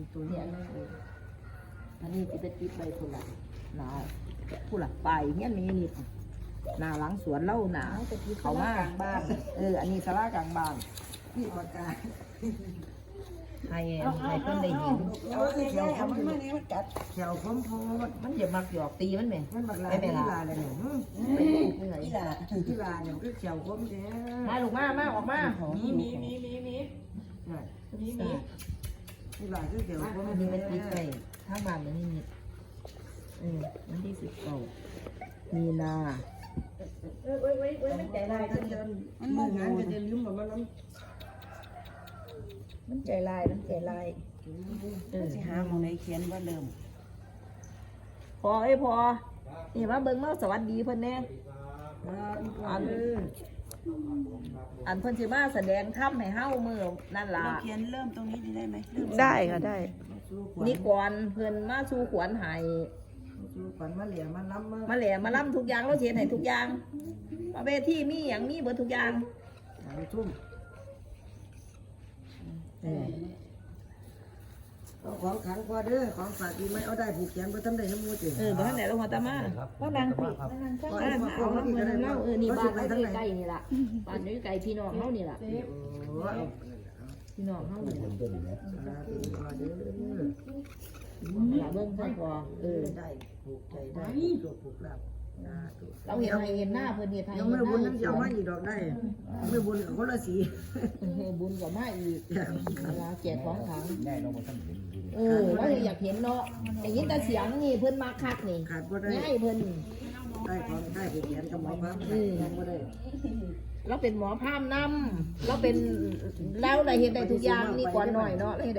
ีตัวนี่นี้ยเอออันนี้จะเป็นติดใบผุละหนาผู้หลักไปเนี่ยมีนี่หนาหลังสวนเล่าหนาเขามากบ้านเอออันนี้สลากลางบ้านพี่ปากกาให้ให้เพิ่นได้เห็นเอาคือเขียวเอามันนี่มันกัดเขียวพมโพดมันอย่ามักหยอกตีมันแหม่มันบักลาไม่เป็นไรลาเลยเนี่ยที่ลาที่ลาเนี่ยมันคือเขียวพมแท้มาลูกมามาออกมามีมีมีมีมีมีมี ที่ลาคือเขียวพร้อมอันนี้มันติดไปทางบ้านมันนี่นิดเออมันที่สิบเก้ามีนาเอ้ยเอ้ยเอ้ยเอ้ยมันใจลายมันเดินมันมองงานก็จะลืมว่ามันน้มันใจลายมันใจลายเออำหาหมองไหนเขียนว่าเริ่มพอไอ้ยพอนี่มาเบิ่งมาสวัสดีเพิ่นแน่อันอั นเพิ่นสิมาแสดงถ้ำให้เฮามือนั่นล่ะเราเขียนเริ่มตรงนี้ได้ไหมเริ่มได้ค่ะได้นี่นี่ก่อนเพิ่นมาสู่ขวัญให้สู้ขวัญมาเหลี่ยมมาล้ำมามาแหล่มาล่ำทุกอย่างเราเขียนให้ทุกอย่างมาเวทีมีหยังมีเบิดทุกอย่างสามทุ่มเออเอา ของขังพอเด้อของฝากดีไหมเอาได้ผูกแขนบ่ทำได้ทั้งหมดเลยเออบ่ทันได้ลงมาตามาก็นางปิดนางก็นางเอาน้ำเงินเล่าเออนี่บ้านเราอยู่ใกล้ๆนี่ล่ะบ้านอยู่ใกล้พี่น้องเฮานี่ล่ะโอ้ยพี่น้องเฮานี่ล่ะลาไปพอเด้ออย่าเบิ่งเพิ่นพอเออได้ผูกใจได้ตัวผูกหลับนะตัว เราเห็นให้เห็นหน้าเพิ่นเฮ็ดให้ยัเห็งนหไม่น้าบุญน้ำเจ้ามาอีกดอกได้ไม่บุญคนละสีเออบุญก็มาอีกเวลาแจกของขังได้เราบ่ทันเห็นอยู่เออเราอยากเห็นเนาะได้ยินแต่เสียงนี่เพิ่นมาคักนี่ขาดบ่ได้ง่ายเพิ่นได้ของได้ผูกแขนกับหมอพระยังบ่ได้เราเป็นหมอพรามนำเราเป็นเราได้เห็นได้ทุกอย่างนี่ก่อนหน่อยเนาะเราเห็น